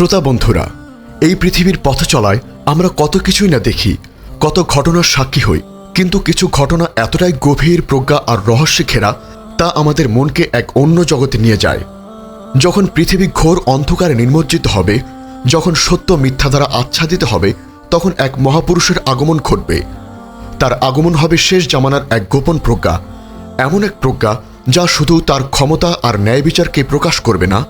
শ্রোতা বন্ধুরা, এই পৃথিবীর পথ চলায় আমরা কত কিছুই না দেখি, কত ঘটনার সাক্ষী হই, কিন্তু কিছু ঘটনা এতটাই গভীর প্রজ্ঞা আর রহস্যে ঘেরা, তা আমাদের মনকে এক অন্য জগতে নিয়ে যায়। যখন পৃথিবী ঘোর অন্ধকারে নির্মজ্জিত হবে, যখন সত্য মিথ্যা দ্বারা আচ্ছাদিত হবে, তখন এক মহাপুরুষের আগমন ঘটবে। তার আগমন হবে শেষ জামানার এক গোপন প্রজ্ঞা, এমন এক প্রজ্ঞা যা শুধু তার ক্ষমতা আর ন্যায় বিচারকে প্রকাশ করবে না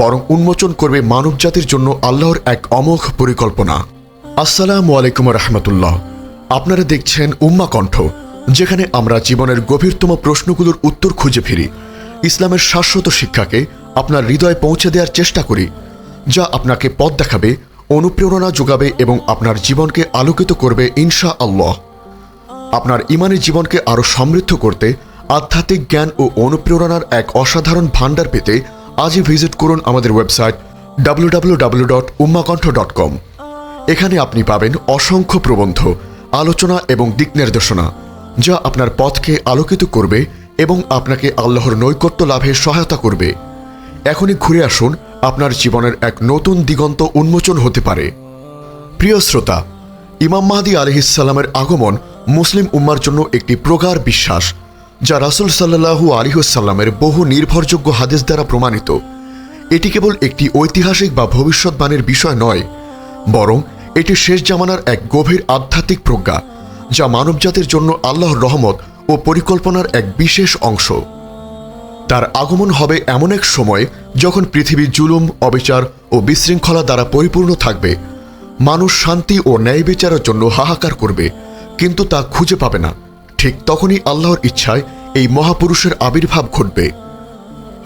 বরং উন্মোচন করবে মানবজাতির জন্য আল্লাহর এক অমোঘ পরিকল্পনা। আসসালামু আলাইকুম রহমতুল্লাহ। আপনারা দেখছেন উম্মা কণ্ঠ, যেখানে আমরা জীবনের গভীরতম প্রশ্নগুলোর উত্তর খুঁজে ফিরি। ইসলামের শাশ্বত শিক্ষাকে আপনার হৃদয়ে পৌঁছে দেওয়ার চেষ্টা করি, যা আপনাকে পথ দেখাবে, অনুপ্রেরণা যোগাবে এবং আপনার জীবনকে আলোকিত করবে ইনশা আল্লাহ আপনার ইমানি জীবনকে আরও সমৃদ্ধ করতে আধ্যাত্মিক জ্ঞান ও অনুপ্রেরণার এক অসাধারণ ভাণ্ডার পেতে আজই ভিজিট করুন আমাদের ওয়েবসাইট www.ummakantha.com এখানে আপনি পাবেন অসংখ্য প্রবন্ধ, আলোচনা এবং দিক নির্দেশনা, যা আপনার পথকে আলোকিত করবে এবং আপনাকে আল্লাহর নৈকট্য লাভে সহায়তা করবে। এখনই ঘুরে আসুন, আপনার জীবনের এক নতুন দিগন্ত উন্মোচন হতে পারে। প্রিয় শ্রোতা, ইমাম মাহাদি আলহিসাল্লামের আগমন মুসলিম উম্মার জন্য একটি প্রগাঢ় বিশ্বাস। যা রাসুল সাল্লাহু আলিহসাল্লামের বহু নির্ভরযোগ্য হাদিস দ্বারা প্রমাণিত। এটি কেবল একটি ঐতিহাসিক বা ভবিষ্যৎবাণীর বিষয় নয়, বরং এটি শেষ জামানার এক গভীর আধ্যাত্মিক প্রজ্ঞা, যা মানবজাতির জন্য আল্লাহর রহমত ও পরিকল্পনার এক বিশেষ অংশ। তার আগমন হবে এমন এক সময় যখন পৃথিবী জুলুম, অবিচার ও বিশৃঙ্খলা দ্বারা পরিপূর্ণ থাকবে। মানুষ শান্তি ও ন্যায় বিচারের জন্য হাহাকার করবে, কিন্তু তা খুঁজে পাবে না। ঠিক তখনই আল্লাহর ইচ্ছায় এই মহাপুরুষের আবির্ভাব ঘটবে।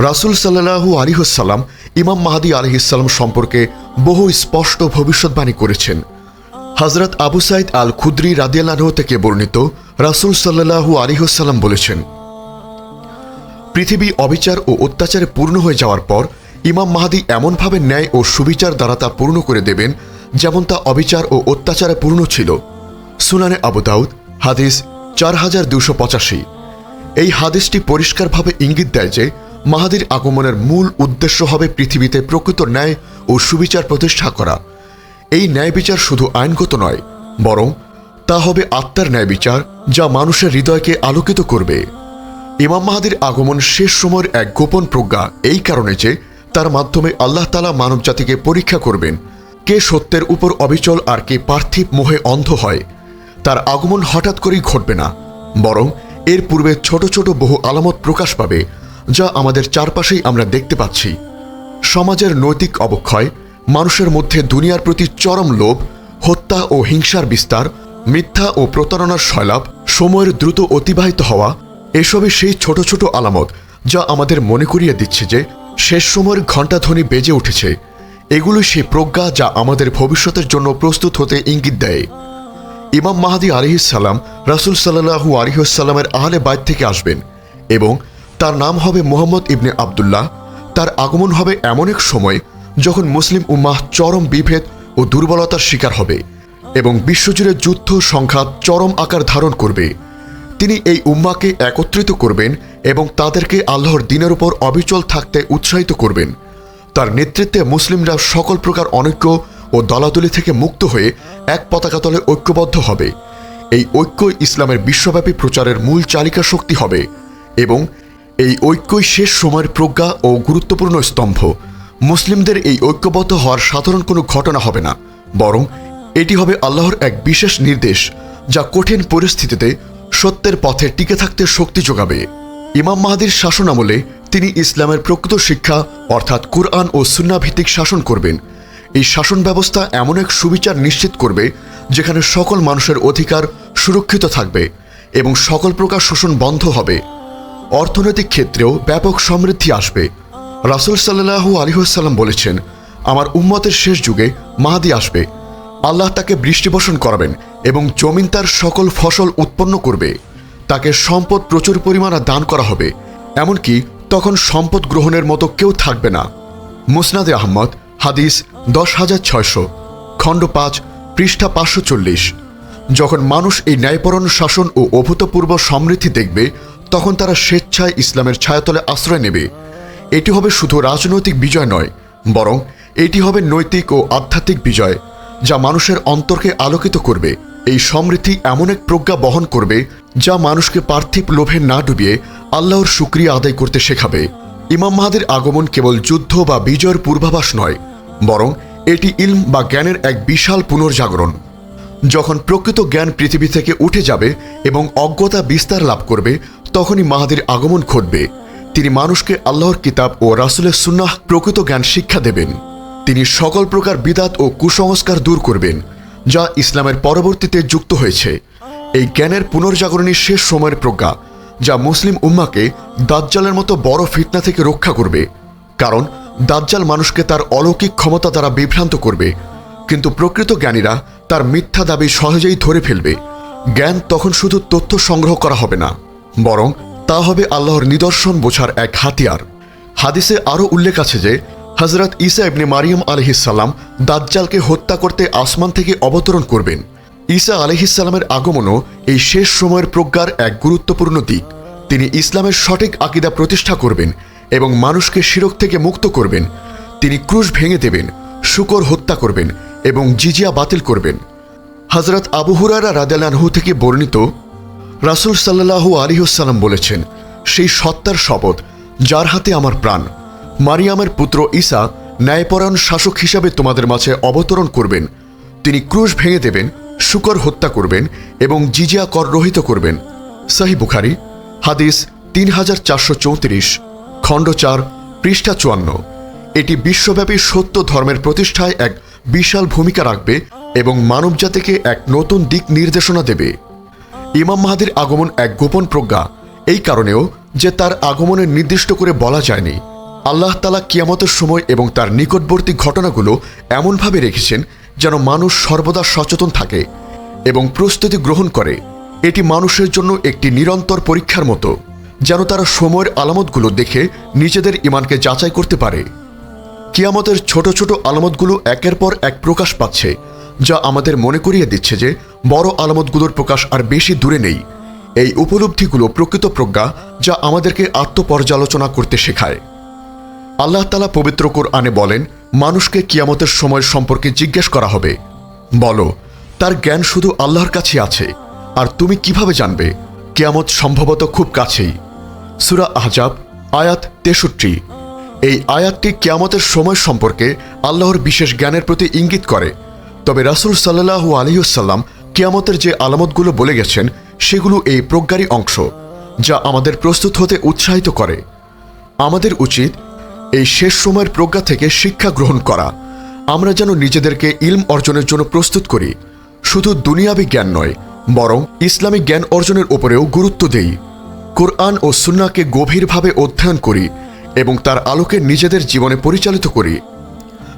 রাসুল সাল্লাহু আলিহসাল্লাম ইমাম মাহাদি আলহিসাল্লাম সম্পর্কে বহু স্পষ্ট ভবিষ্যৎবাণী করেছেন। হজরত আবু সাইদ আল খুদ্রি রাদিয়ালাহ থেকে বর্ণিত রাসুল সাল্লাহু আলিহসাল্লাম বলেছেন, পৃথিবী অবিচার ও অত্যাচারে পূর্ণ হয়ে যাওয়ার পর ইমাম মাহাদি এমনভাবে ন্যায় ও সুবিচার দ্বারা তা পূর্ণ করে দেবেন যেমন তা অবিচার ও অত্যাচারে পূর্ণ ছিল। সুনানে আবু দাউদ, হাদিস চার হাজার দুশো পঁচাশি। এই হাদিসটি পরিষ্কারভাবে ইঙ্গিত দেয় যে মাহাদির আগমনের মূল উদ্দেশ্য হবে পৃথিবীতে প্রকৃত ন্যায় ও সুবিচার প্রতিষ্ঠা করা। এই ন্যায় বিচার শুধু আইনগত নয়, বরং তা হবে আত্মার ন্যায় বিচার যা মানুষের হৃদয়কে আলোকিত করবে। ইমাম মাহাদির আগমন শেষ সময়ের এক গোপন প্রজ্ঞা এই কারণে যে তার মাধ্যমে আল্লাহ তালা মানবজাতিকে পরীক্ষা করবেন, কে সত্যের উপর অবিচল আর কে পার্থিব মোহে অন্ধ হয়। তার আগমন হঠাৎ করেই ঘটবে না, বরং এর পূর্বে ছোট ছোট বহু আলামত প্রকাশ পাবে, যা আমাদের চারপাশেই আমরা দেখতে পাচ্ছি। সমাজের নৈতিক অবক্ষয়, মানুষের মধ্যে দুনিয়ার প্রতি চরম লোভ, হত্যা ও হিংসার বিস্তার, মিথ্যা ও প্রতারণার শৈলাভ সময়ের দ্রুত অতিবাহিত হওয়া, এসবই সেই ছোট ছোট আলামত যা আমাদের মনে করিয়ে দিচ্ছে যে শেষ সময়ের ঘণ্টাধ্বনি বেজে উঠেছে। এগুলোই সেই প্রজ্ঞা যা আমাদের ভবিষ্যতের জন্য প্রস্তুত হতে ইঙ্গিত দেয়। ইমাম মাহাদি আলিহিসাল্লাম রাসুল সাল্লাহু আলিহাল্লামের আহলে বাইত থেকে আসবেন এবং তার নাম হবে মোহাম্মদ ইবনে আবদুল্লাহ। তার আগমন হবে এমন এক সময় যখন মুসলিম উম্মাহ চরম বিভেদ ও দুর্বলতার শিকার হবে এবং বিশ্বজুড়ে যুদ্ধ সংঘাত চরম আকার ধারণ করবে। তিনি এই উম্মাকে একত্রিত করবেন এবং তাদেরকে আল্লাহর দিনের উপর অবিচল থাকতে উৎসাহিত করবেন। তার নেতৃত্বে মুসলিমরা সকল প্রকার অনৈক্য ও দলাদলি থেকে মুক্ত হয়ে এক পতাকা তলে ঐক্যবদ্ধ হবে। এই ঐক্য ইসলামের বিশ্বব্যাপী প্রচারের মূল চালিকা শক্তি হবে এবং এই ঐক্যই শেষ সময়ের প্রজ্ঞা ও গুরুত্বপূর্ণ স্তম্ভ। মুসলিমদের এই ঐক্যবদ্ধ হওয়ার সাধারণ কোনো ঘটনা হবে না, বরং এটি হবে আল্লাহর এক বিশেষ নির্দেশ, যা কঠিন পরিস্থিতিতে সত্যের পথে টিকে থাকতে শক্তি যোগাবে। ইমাম মাহাদির শাসন আমলে তিনি ইসলামের প্রকৃত শিক্ষা, অর্থাৎ কুরআন ও সুন্না ভিত্তিক শাসন করবেন। এই শাসন ব্যবস্থা এমন এক সুবিচার নিশ্চিত করবে যেখানে সকল মানুষের অধিকার সুরক্ষিত থাকবে এবং সকল প্রকার শোষণ বন্ধ হবে। অর্থনৈতিক ক্ষেত্রেও ব্যাপক সমৃদ্ধি আসবে। রাসুল সাল্লাহু আলিহাসাল্লাম বলেছেন, আমার উম্মতের শেষ যুগে মাহাদি আসবে। আল্লাহ তাকে বৃষ্টিবর্ষণ করাবেন এবং জমিন তার সকল ফসল উৎপন্ন করবে। তাকে সম্পদ প্রচুর পরিমাণে দান করা হবে। এমনকি তখন সম্পদ গ্রহণের মতো কেউ থাকবে না। মুসনাদে আহমদ, হাদিস দশ হাজার ছয়শো, খণ্ড পাঁচ, পৃষ্ঠা পাঁচশো চল্লিশ। যখন মানুষ এই ন্যায়পরণ শাসন ও অভূতপূর্ব সমৃদ্ধি দেখবে, তখন তারা স্বেচ্ছায় ইসলামের ছায়াতলে আশ্রয় নেবে। এটি হবে শুধু রাজনৈতিক বিজয় নয়, বরং এটি হবে নৈতিক ও আধ্যাত্মিক বিজয়, যা মানুষের অন্তরকে আলোকিত করবে। এই সমৃদ্ধি এমন এক প্রজ্ঞা বহন করবে, যা মানুষকে পার্থিব লোভে না ডুবিয়ে আল্লাহর শুক্রিয়া আদায় করতে শেখাবে। ইমাম মাহাদের আগমন কেবল যুদ্ধ বা বিজয়ের পূর্বাভাস নয় বরং এটি ইলম বা জ্ঞানের এক বিশাল পুনর্জাগরণ। যখন প্রকৃত জ্ঞান পৃথিবী থেকে উঠে যাবে এবং অজ্ঞতা বিস্তার লাভ করবে, তখনই মাহাদের আগমন ঘটবে। তিনি মানুষকে আল্লাহর কিতাব ও রাসুলের সুন্নাহ প্রকৃত জ্ঞান শিক্ষা দেবেন। তিনি সকল প্রকার বিদাত ও কুসংস্কার দূর করবেন, যা ইসলামের পরবর্তীতে যুক্ত হয়েছে। এই জ্ঞানের পুনর্জাগরণের শেষ সময়ের প্রজ্ঞা, যা মুসলিম উম্মাকে দাজ্জালের মতো বড় ফিতনা থেকে রক্ষা করবে। কারণ দাজ্জাল মানুষকে তার অলৌকিক ক্ষমতা দ্বারা বিভ্রান্ত করবে, কিন্তু প্রকৃত জ্ঞানীরা তার মিথ্যা দাবি সহজেই ধরে ফেলবে। জ্ঞান তখন শুধু তথ্য সংগ্রহ করা হবে না, বরং তা হবে আল্লাহর নিদর্শন বোঝার এক হাতিয়ার। হাদিসে আরও উল্লেখ আছে যে হজরত ঈসা ইবনে মারিয়াম আলহিসাল্লাম দাজ্জালকে হত্যা করতে আসমান থেকে অবতরণ করবেন। ঈসা আলহিসাল্লামের আগমনও এই শেষ সময়ের প্রজ্ঞার এক গুরুত্বপূর্ণ দিক। তিনি ইসলামের সঠিক আকিদা প্রতিষ্ঠা করবেন এবং মানুষকে শিরক থেকে মুক্ত করবেন। তিনি ক্রুশ ভেঙে দেবেন, শুকর হত্যা করবেন এবং জিজিয়া বাতিল করবেন। হজরত আবু হুরারা রাদালানহু থেকে বর্ণিত রাসুল সাল্লাহু আলিহসাল্লাম বলেছেন, সেই সত্তার শপথ, যার হাতে আমার প্রাণ, মারিয়ামের পুত্র ঈসা ন্যায়পরায়ণ শাসক হিসাবে তোমাদের মাঝে অবতরণ করবেন। তিনি ক্রুশ ভেঙে দেবেন, শুকর হত্যা করবেন এবং জিজিয়া কর রহিত করবেন। সাহি বুখারি, হাদিস তিন হাজার চারশো চৌত্রিশ। খণ্ড চার পৃষ্ঠা চুয়ান্ন। এটি বিশ্বব্যাপী সত্য ধর্মের প্রতিষ্ঠায় এক বিশাল ভূমিকা রাখবে এবং মানবজাতিকে এক নতুন দিক নির্দেশনা দেবে। ইমাম মাহাদির আগমন এক গোপন প্রজ্ঞা। এই কারণেও যে তার আগমনের নির্দিষ্ট করে বলা যায়নি, আল্লাহ তালা কিয়ামতের সময় এবং তার নিকটবর্তী ঘটনাগুলো এমনভাবে রেখেছেন যেন মানুষ সর্বদা সচেতন থাকে এবং প্রস্তুতি গ্রহণ করে। এটি মানুষের জন্য একটি নিরন্তর পরীক্ষার মতো। যেন তারা সময়ের আলামতগুলো দেখে নিজেদের ইমানকে যাচাই করতে পারে। কিয়ামতের ছোট ছোট আলামতগুলো একের পর এক প্রকাশ পাচ্ছে, যা আমাদের মনে করিয়ে দিচ্ছে যে বড় আলামতগুলোর প্রকাশ আর বেশি দূরে নেই। এই উপলব্ধিগুলো প্রকৃত প্রজ্ঞা যা আমাদেরকে আত্মপর্যালোচনা করতে শেখায়। আল্লাহ তালা পবিত্র কোরআনে বলেন, মানুষকে কিয়ামতের সময় সম্পর্কে জিজ্ঞেস করা হবে। বলো, তার জ্ঞান শুধু আল্লাহর কাছে আছে, আর তুমি কীভাবে জানবে? কিয়ামত সম্ভবত খুব কাছেই। সুরা আহজাব, আয়াত তেষট্টি। এই আয়াতটি কিয়ামতের সময় সম্পর্কে আল্লাহর বিশেষ জ্ঞানের প্রতি ইঙ্গিত করে। তবে রাসুল সাল্লাহু আলহিউসাল্লাম কিয়ামতের যে আলামতগুলো বলে গেছেন, সেগুলো এই প্রজ্ঞারই অংশ, যা আমাদের প্রস্তুত হতে উৎসাহিত করে। আমাদের উচিত এই শেষ সময়ের প্রজ্ঞা থেকে শিক্ষা গ্রহণ করা। আমরা যেন নিজেদেরকে ইলম অর্জনের জন্য প্রস্তুত করি। শুধু দুনিয়াবি জ্ঞান নয়, বরং ইসলামিক জ্ঞান অর্জনের উপরেও গুরুত্ব দেই। কোরআন ও সুন্নাকে গভীরভাবে অধ্যয়ন করি এবং তার আলোকে নিজেদের জীবনে পরিচালিত করি।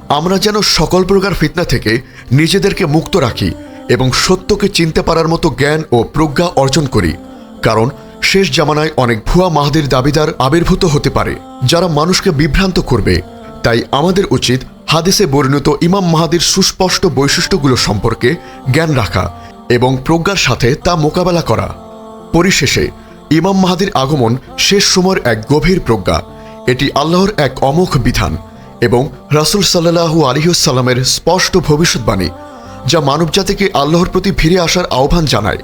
আমরা যেন সকল প্রকার ফিতনা থেকে নিজেদেরকে মুক্ত রাখি এবং সত্যকে চিনতে পারার মতো জ্ঞান ও প্রজ্ঞা অর্জন করি, কারণ শেষ জামানায় অনেক ভুয়া মাহাদির দাবিদার আবির্ভূত হতে পারে, যারা মানুষকে বিভ্রান্ত করবে। তাই আমাদের উচিত হাদিসে বর্ণিত ইমাম মাহাদির সুস্পষ্ট বৈশিষ্ট্যগুলো সম্পর্কে জ্ঞান রাখা এবং প্রজ্ঞার সাথে তা মোকাবেলা করা। পরিশেষে ইমাম মাহাদির আগমন শেষ সময়ের এক গভীর প্রজ্ঞা। এটি আল্লাহর এক অমোঘ বিধান এবং রাসুল সাল্লাহু আলিহসাল্লামের স্পষ্ট ভবিষ্যৎবাণী, যা মানবজাতিকে আল্লাহর প্রতি ফিরে আসার আহ্বান জানায়।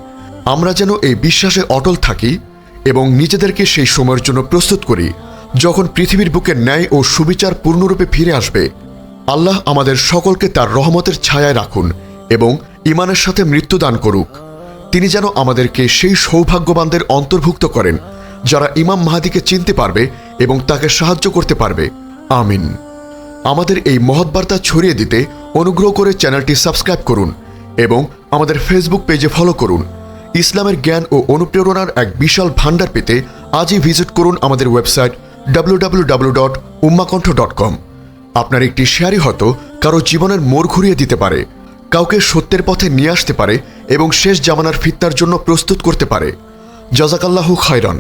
আমরা যেন এই বিশ্বাসে অটল থাকি এবং নিজেদেরকে সেই সময়ের জন্য প্রস্তুত করি, যখন পৃথিবীর বুকে ন্যায় ও সুবিচার পূর্ণরূপে ফিরে আসবে। আল্লাহ আমাদের সকলকে তার রহমতের ছায়ায় রাখুন এবং ইমানের সাথে মৃত্যুদান করুক। তিনি যেন আমাদেরকে সেই সৌভাগ্যবানদের অন্তর্ভুক্ত করেন, যারা ইমাম মাহাদিকে চিনতে পারবে এবং তাকে সাহায্য করতে পারবে। আমিন। আমাদের এই মহৎ বার্তা ছড়িয়ে দিতে অনুগ্রহ করে চ্যানেলটি সাবস্ক্রাইব করুন এবং আমাদের ফেসবুক পেজে ফলো করুন। ইসলামের জ্ঞান ও অনুপ্রেরণার এক বিশাল ভাণ্ডার পেতে আজই ভিজিট করুন আমাদের ওয়েবসাইট www.ummakontho.com আপনার একটি শেয়ারই হয়তো কারও জীবনের মোড় ঘুরিয়ে দিতে পারে, কাউকে সত্যের পথে নিয়ে আসতে পারে এবং শেষ জামানার ফিতনার জন্য প্রস্তুত করতে পারে। জাজাকাল্লাহু খায়রান।